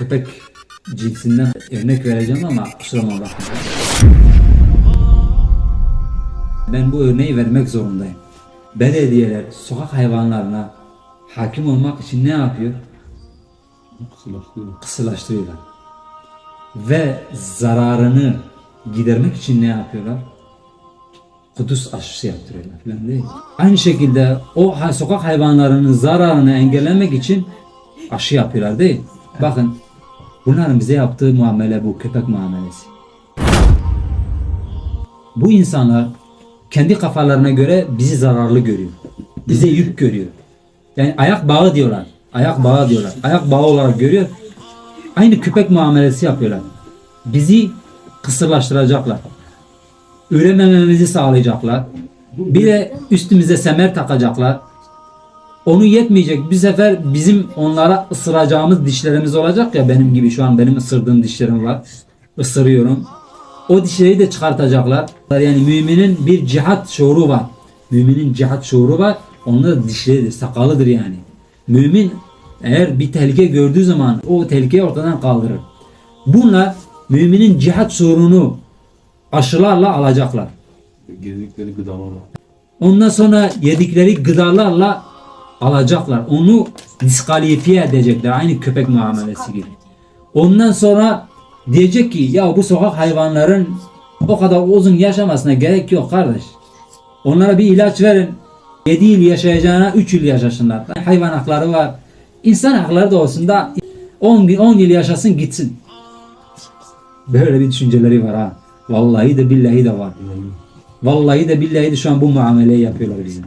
köpek cinsinden örnek vereceğim ama kusura bakmayın. Ben bu örneği vermek zorundayım. Belediyeler sokak hayvanlarına hakim olmak için ne yapıyor? Kısılaştırıyor. Kısılaştırıyorlar. Ve zararını gidermek için ne yapıyorlar? Kudüs aşısı yaptırıyorlar falan değil. Aynı şekilde o sokak hayvanlarının zararını engellemek için aşı yapıyorlar değil. Bakın bunların bize yaptığı muamele bu köpek muamelesi. Bu insanlar kendi kafalarına göre bizi zararlı görüyor. Bize yük görüyor. Yani ayak bağı diyorlar. Ayak bağı diyorlar. Ayak bağı olarak görüyor. Aynı köpek muamelesi yapıyorlar. Bizi kısırlaştıracaklar. Üremememizi sağlayacaklar. Bir de üstümüze semer takacaklar. Onu yetmeyecek. Bir sefer bizim onlara ısıracağımız dişlerimiz olacak ya benim gibi şu an benim ısırdığım dişlerim var. Isırıyorum. O dişleri de çıkartacaklar. Yani müminin bir cihat şuuru var. Müminin cihat şuuru var. Onun da dişleridir, sakalıdır yani. Mümin eğer bir tehlike gördüğü zaman o tehlikeyi ortadan kaldırır. Bunlar müminin cihat şuurunu aşılarla alacaklar. Gezikleri gıdalarla. Ondan sonra yedikleri gıdalarla alacaklar. Onu diskalifiye edecekler. Aynı köpek muamelesi gibi. Ondan sonra diyecek ki ya bu sokak hayvanların o kadar uzun yaşamasına gerek yok kardeş. Onlara bir ilaç verin. 7 yıl yaşayacağına 3 yıl yaşasınlar. Hayvan hakları var. İnsan hakları da olsun da 10, gün- 10 yıl yaşasın gitsin. Böyle bir düşünceleri var ha. Vallahi de billahi de var. Vallahi de billahi de şu an bu muameleyi yapıyorlar bize.